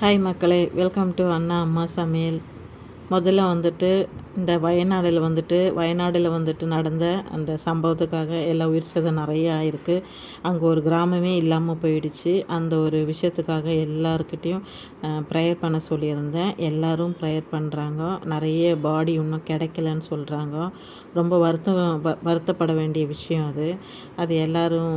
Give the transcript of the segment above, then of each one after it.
Hi மக்களே welcome to அண்ணா அம்மா சமையல் முதல்ல வந்துட்டு இந்த வயநாடில் வந்துட்டு வயநாடில் வந்துட்டு நடந்த அந்த சம்பவத்துக்காக எல்லா உயிர் சேதம் நிறைய ஆயிருக்கு அங்கே ஒரு கிராமமே இல்லாமல் போயிடுச்சு. அந்த ஒரு விஷயத்துக்காக எல்லாருக்கிட்டேயும் ப்ரேயர் பண்ண சொல்லியிருந்தேன். எல்லோரும் ப்ரேயர் பண்ணுறாங்க நிறைய பாடி இன்னும் கிடைக்கலன்னு சொல்கிறாங்க ரொம்ப வருத்தம் வ வருத்தப்பட வேண்டிய விஷயம் அது. அது எல்லோரும்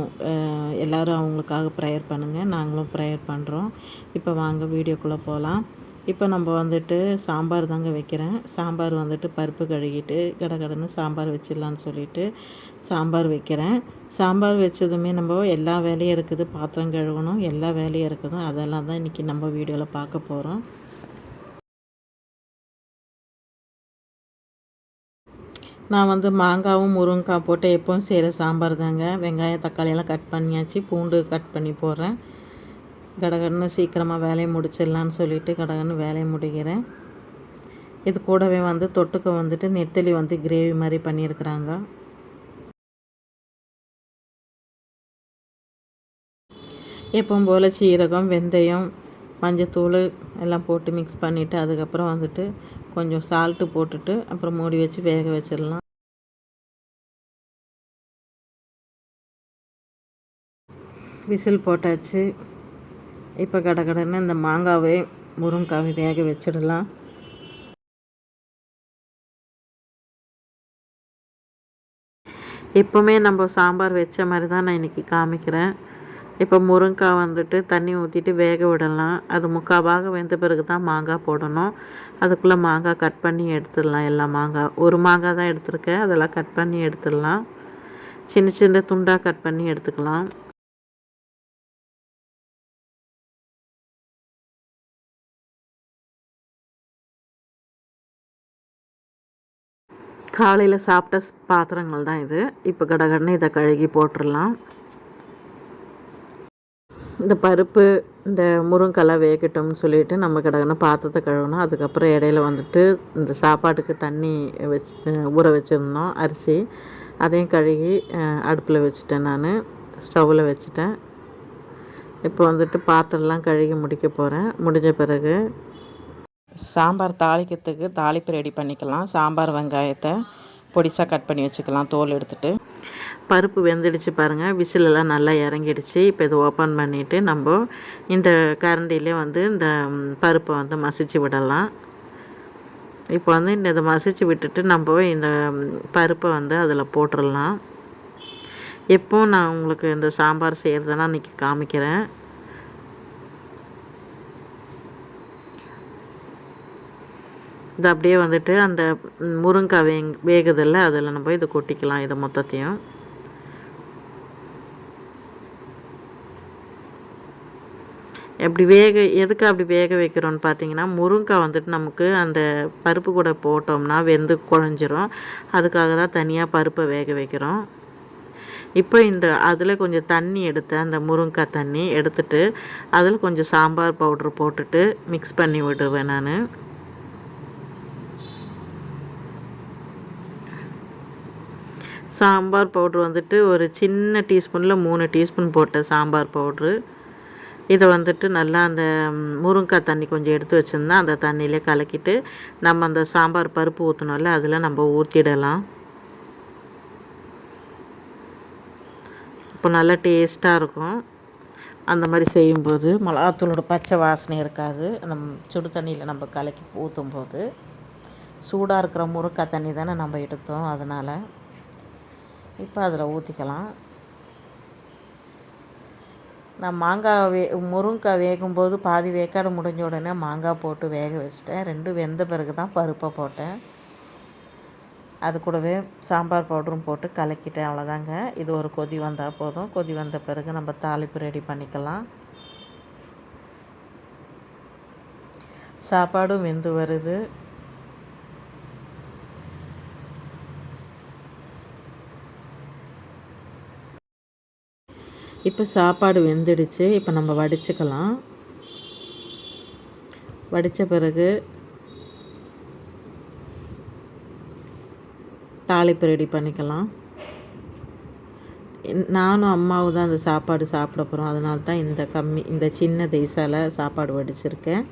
எல்லோரும் அவங்களுக்காக ப்ரேயர் பண்ணுங்கள் நாங்களும் ப்ரேயர் பண்ணுறோம் இப்போ வாங்க வீடியோக்குள்ளே போகலாம் இப்போ நம்ம வந்துட்டு சாம்பார் தாங்க வைக்கிறேன். சாம்பார் வந்துட்டு பருப்பு கழுகிட்டு கடகடன்னு சாம்பார் வச்சிடலான்னு சொல்லிட்டு சாம்பார் வைக்கிறேன். சாம்பார் வச்சதுமே நம்ம எல்லா வேலையும் இருக்குது. பாத்திரம் கழுவணும் எல்லா வேலையும் இருக்குது. அதெல்லாம் தான் இன்றைக்கி நம்ம வீடியோவில் பார்க்க போகிறோம் நான் வந்து மாங்காவும் முருங்கைக்காய் போட்டு எப்போவும் செய்கிற சாம்பார் தாங்க. வெங்காயம் தக்காளியெல்லாம் கட் பண்ணியாச்சு. பூண்டு கட் பண்ணி போடுறேன். கடகடன்னு சீக்கிரமாக வேலையை முடிச்சிடலான்னு சொல்லிவிட்டு கடகடன்னு வேலையை முடிக்கிறேன். இது கூடவே வந்து தொட்டுக்க வந்துட்டு நெத்தலி வந்து கிரேவி மாதிரி பண்ணியிருக்கிறாங்க. எப்பவும் போல் சீரகம் வெந்தயம் மஞ்சத்தூள் எல்லாம் போட்டு மிக்ஸ் பண்ணிவிட்டு அதுக்கப்புறம் வந்துட்டு கொஞ்சம் சால்ட்டு போட்டுட்டு அப்புறம் மூடி வச்சு வேக வச்சிடலாம். விசில் போட்டாச்சு. இப்போ கடகடன்னு இந்த மாங்காவை முருங்காவை வேக வச்சிடலாம். எப்போவுமே நம்ம சாம்பார் வச்ச மாதிரி தான் நான் இன்றைக்கி காமிக்கிறேன். இப்போ முருங்காய் வந்துட்டு தண்ணி ஊற்றிட்டு வேக விடலாம். அது முக்கால் பாகம் வெந்த பிறகு தான் மாங்காய் போடணும். அதுக்குள்ளே மாங்காய் கட் பண்ணி எடுத்துடலாம். எல்லா மாங்காய் ஒரு மாங்காய் தான் எடுத்திருக்கேன். அதெல்லாம் கட் பண்ணி எடுத்துடலாம். சின்ன சின்ன துண்டாக கட் பண்ணி எடுத்துக்கலாம். காலையில் சாப்பிட்ட பாத்திரங்கள் தான் இது. இப்போ கடகடன்னு இதை கழுகி போட்டுடலாம் இந்த பருப்பு இந்த முருங்கலை வேகட்டும்னு சொல்லிட்டு நம்ம கடகடன்னு பாத்திரத்தை கழுவணும் அதுக்கப்புறம் இடையில வந்துட்டு இந்த சாப்பாட்டுக்கு தண்ணி வச்சு ஊற வச்சுருந்தோம் அரிசி. அதையும் கழுகி அடுப்பில் வச்சுட்டேன் நான். ஸ்டவ்வில் வச்சுட்டேன். இப்போ வந்துட்டு பாத்திரம்லாம் கழுகி முடிக்க போகிறேன் முடிஞ்ச பிறகு சாம்பார் தாளிக்கிறதுக்கு தாளிப்பு ரெடி பண்ணிக்கலாம். சாம்பார் வெங்காயத்தை பொடிசாக கட் பண்ணி வச்சுக்கலாம் தோல் எடுத்துகிட்டு பருப்பு வெந்துடுச்சு பாருங்கள் விசிலெல்லாம் நல்லா இறங்கிடுச்சு. இப்போ இதை ஓப்பன் பண்ணிவிட்டு நம்ம இந்த கரண்டிலே வந்து இந்த பருப்பை வந்து மசிச்சு விடலாம். இப்போ வந்து இந்த இதை மசிச்சு விட்டுட்டு நம்ம இந்த பருப்பை வந்து அதில் போட்டுடலாம். எப்போ நான் உங்களுக்கு இந்த சாம்பார் செய்கிறதுனா இன்றைக்கி காமிக்கிறேன். இது அப்படியே வந்துட்டு அந்த முருங்காய் வே வேகுதில்ல அதில் நம்ம இதை கொட்டிக்கலாம் இதை மொத்தத்தையும். எப்படி வேக எதுக்கு அப்படி வேக வைக்கிறோன்னு பார்த்தீங்கன்னா முருங்காய் வந்துட்டு நமக்கு அந்த பருப்பு கூட போட்டோம்னா வெந்து குழஞ்சிரும். அதுக்காக தான் தனியாக பருப்பை வேக வைக்கிறோம். இப்போ இந்த அதில் கொஞ்சம் தண்ணி எடுத்து அந்த முருங்காய் தண்ணி எடுத்துட்டு அதில் கொஞ்சம் சாம்பார் பவுட்ரு போட்டுட்டு மிக்ஸ் பண்ணி விடுவேன் நான். சாம்பார் பவுட்ரு வந்துட்டு ஒரு சின்ன டீஸ்பூனில் மூணு டீஸ்பூன் போட்ட சாம்பார் பவுட்ரு. இதை வந்துட்டு நல்லா அந்த முருங்காய் தண்ணி கொஞ்சம் எடுத்து வச்சுருந்தேன் அந்த தண்ணியிலே கலக்கிட்டு நம்ம அந்த சாம்பார் பருப்பு ஊற்றணும்ல அதில் நம்ம ஊற்றிடலாம் இப்போ நல்லா டேஸ்ட்டாக இருக்கும். அந்த மாதிரி செய்யும்போது மிளகாத்தூளோட பச்சை வாசனை இருக்காது. அந்த சுடு தண்ணியில் நம்ம கலக்கி ஊற்றும் போது சூடாக இருக்கிற முருங்காய் தண்ணி தானே நம்ம எடுத்தோம் அதனால் இப்போ அதில் ஊற்றிக்கலாம். நான் மாங்காய் வே முருங்காய் வேகும்போது பாதி வேக்காடு முடிஞ்ச உடனே மாங்காய் போட்டு வேக வச்சிட்டேன். ரெண்டும் வெந்த பிறகு தான் பருப்பை போட்டேன். அது கூடவே சாம்பார் பவுடரும் போட்டு கலக்கிட்டேன் அவ்வளோதாங்க. இது ஒரு கொதி வந்தால் போதும். கொதி வந்த பிறகு நம்ம தாளிப்பு ரெடி பண்ணிக்கலாம். சாப்பாடும் வெந்து வருது. இப்போ சாப்பாடு வெந்துடுச்சு. இப்போ நம்ம வடிச்சுக்கலாம். வடித்த பிறகு தாளிப்பு ரெடி பண்ணிக்கலாம். நானும் அம்மாவும் தான் அந்த சாப்பாடு சாப்பிட போகிறோம் அதனால தான் இந்த கம்மி இந்த சின்ன தேசால சாப்பாடு வடிச்சிருக்கேன்.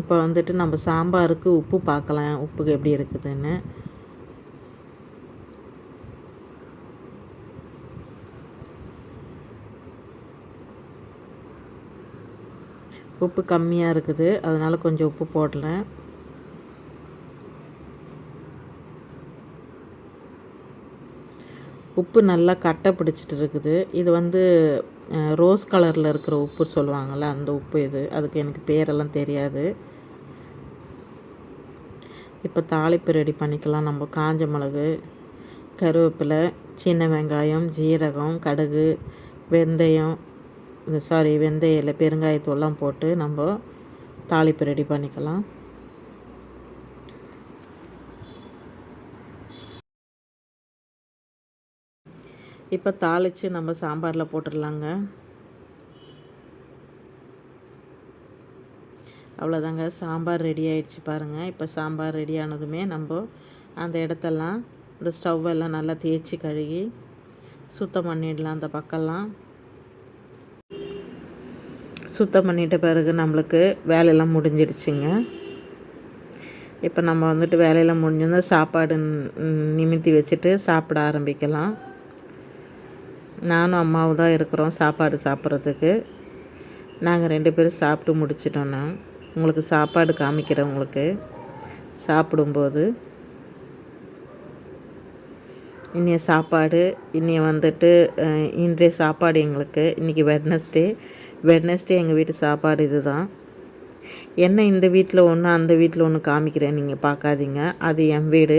இப்போ வந்துட்டு நம்ம சாம்பாருக்கு உப்பு பார்க்கலாம். உப்புக்கு எப்படி இருக்குதுன்னு. உப்பு கம்மியாக இருக்குது. அதனால் கொஞ்சம் உப்பு போடலேன் உப்பு நல்லா கட்டை பிடிச்சிட்டு இருக்குது. இது வந்து ரோஸ் கலரில் இருக்கிற உப்பு சொல்லுவாங்கள்ல அந்த உப்பு இது. அதுக்கு எனக்கு பேரெல்லாம் தெரியாது. இப்போ தாளிப்பு ரெடி பண்ணிக்கலாம். நம்ம காஞ்ச மிளகு கருவேப்பிலை சின்ன வெங்காயம் ஜீரகம் கடுகு வெந்தயம் சாரி வெந்தய இல்லை பெருங்காயத்தூள்லாம் போட்டு நம்ம தாளிப்பு ரெடி பண்ணிக்கலாம். இப்போ தாளித்து நம்ம சாம்பாரில் போட்டுடலாங்க. அவ்வளோதாங்க சாம்பார் ரெடி ஆயிடுச்சு பாருங்கள் இப்போ சாம்பார் ரெடி ஆனதுமே நம்ம அந்த இடத்தெல்லாம் இந்த ஸ்டவ் எல்லாம் நல்லா தேய்ச்சி கழுகி சுத்தம் பண்ணிடலாம் அந்த பக்கம்லாம். சுத்தம் பண்ணிட்ட பிறகு நம்மளுக்கு வேலையெல்லாம் முடிஞ்சிடுச்சுங்க. இப்போ நம்ம வந்துட்டு வேலையெல்லாம் முடிஞ்சோன்னா சாப்பாடு நிமித்தி வச்சுட்டு சாப்பிட ஆரம்பிக்கலாம். நானும் அம்மாவும் தான் இருக்கிறோம் சாப்பாடு சாப்பிட்றதுக்கு. நாங்கள் ரெண்டு பேரும் சாப்பிட்டு முடிச்சிட்டோன்னா உங்களுக்கு சாப்பாடு காமிக்கிறேன் உங்களுக்கு. சாப்பிடும்போது. இன்றைய சாப்பாடு இன்றைய வந்துட்டு இன்றைய சாப்பாடு எங்களுக்கு. இன்றைக்கி வெட்னஸ்டே வெட்னஸ்டே எங்கள் வீட்டு சாப்பாடு இது தான் என்ன இந்த வீட்டில் ஒன்று அந்த வீட்டில் ஒன்று காமிக்கிறேன் நீங்கள் பார்க்காதீங்க அது என் வீடு.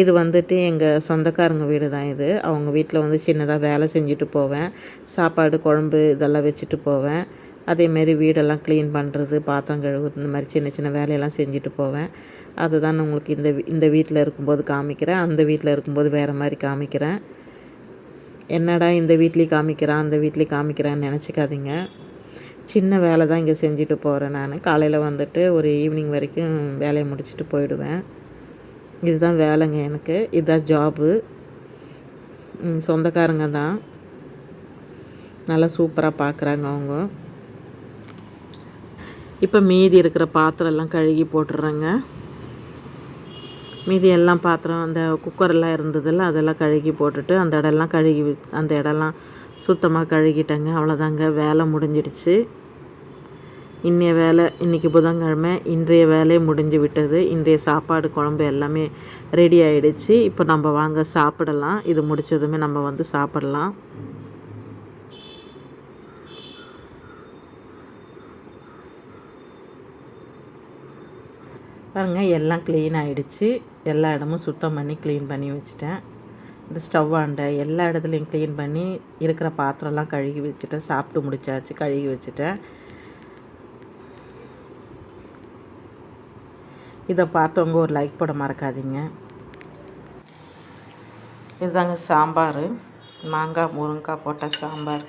இது வந்துட்டு எங்கள் சொந்தக்காரங்க வீடு தான் இது. அவங்க வீட்டில் வந்து சின்னதாக வேலை செஞ்சுட்டு போவேன். சாப்பாடு குழம்பு இதெல்லாம் வச்சுட்டு போவேன். அதேமாரி வீடெல்லாம் க்ளீன் பண்ணுறது பாத்திரம் கழுவுறது இந்த மாதிரி சின்ன சின்ன வேலையெல்லாம் செஞ்சுட்டு போவேன். அதுதான் உங்களுக்கு இந்த இந்த வீட்டில் இருக்கும்போது காமிக்கிறேன். அந்த வீட்டில் இருக்கும்போது வேறு மாதிரி காமிக்கிறேன். என்னடா இந்த வீட்லேயும் காமிக்கிறான் அந்த வீட்லேயும் காமிக்கிறான்னு நினச்சிக்காதீங்க. சின்ன வேலை தான் இங்கே செஞ்சுட்டு போகிறேன் நான். காலையில் வந்துட்டு ஒரு ஈவினிங் வரைக்கும் வேலையை முடிச்சுட்டு போயிடுவேன். இதுதான் வேலைங்க எனக்கு. இதுதான் ஜாபு சொந்தக்காரங்க தான். நல்லா சூப்பராக பார்க்குறாங்க அவங்க. இப்போ மீதி இருக்கிற பாத்திரம் எல்லாம் கழுகி போட்டுடுறேங்க. மீதி எல்லாம் பாத்திரம் அந்த குக்கர்லாம் இருந்ததில்ல அதெல்லாம் கழுகி போட்டுட்டு அந்த இடம்லாம் கழுகி அந்த இடம்லாம் சுத்தமாக கழுகிட்டேங்க. அவ்வளோதாங்க வேலை முடிஞ்சிடுச்சு. இன்றைய வேலை இன்றைக்கி புதன்கிழமை. இன்றைய வேலையை முடிஞ்சு விட்டது. இன்றைய சாப்பாடு குழம்பு எல்லாமே ரெடி ஆகிடுச்சு இப்போ நம்ம வாங்க சாப்பிடலாம். இது முடித்ததுமே நம்ம வந்து சாப்பிடலாம். பாருங்கள் எல்லாம் க்ளீன் ஆகிடுச்சு எல்லா இடமும் சுத்தம் பண்ணி க்ளீன் பண்ணி வச்சுட்டேன். இந்த ஸ்டவ் ஆண்டை எல்லா இடத்துலையும் க்ளீன் பண்ணி இருக்கிற பாத்திரம்லாம் கழுகி வச்சுட்டேன். சாப்பிட்டு முடிச்சாச்சு கழுகி வச்சுட்டேன். இதை பார்த்தவங்க ஒரு லைக் போட மறக்காதீங்க. இதுதாங்க சாம்பார். மாங்காய் முருங்காய் போட்ட சாம்பார்.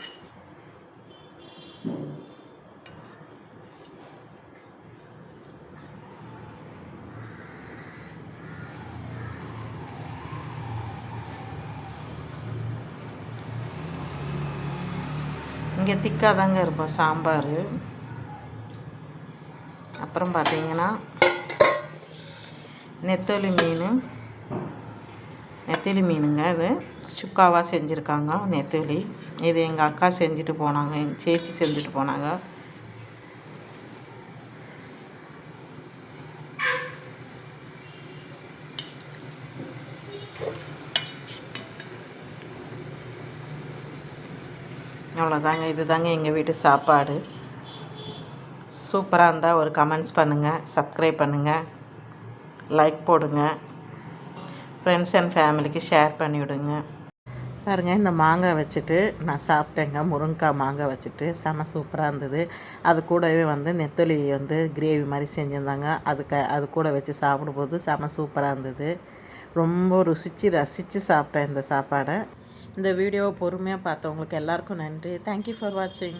இங்கே திக்காக தாங்க இருக்கும் சாம்பார். அப்புறம் பார்த்தீங்கன்னா நெத்தோலி மீன். நெத்திலி மீனுங்க இது சுக்காவாக செஞ்சுருக்காங்க நெத்தோலி. இது எங்கள் அக்கா செஞ்சுட்டு போனாங்க எங்கள் சேச்சி செஞ்சுட்டு போனாங்க. அவ்வளோதாங்க. இது தாங்க எங்கள் வீட்டு சாப்பாடு. சூப்பராக இருந்தால் ஒரு கமெண்ட்ஸ் பண்ணுங்கள் சப்ஸ்கிரைப் பண்ணுங்கள் லைக் போடுங்க ஃப்ரெண்ட்ஸ் அண்ட் ஃபேமிலிக்கு ஷேர் பண்ணிவிடுங்க. பாருங்கள் இந்த மாங்காய் வச்சுட்டு நான் சாப்பிட்டேங்க. முருங்கைக்காய் மாங்காய் வச்சுட்டு செம சூப்பராக இருந்தது. அது கூடவே வந்து நெத்தொலி வந்து கிரேவி மாதிரி செஞ்சுருந்தாங்க. அதுக்கு அது கூட வச்சு சாப்பிடும்போது செம சூப்பராக இருந்தது. ரொம்ப ருசித்து ரசித்து சாப்பிட்டேன் இந்த சாப்பாடை. இந்த வீடியோவை பொறுமையாக பார்த்தவங்களுக்கு எல்லாருக்கும் நன்றி. தேங்க்யூ ஃபார் வாட்சிங்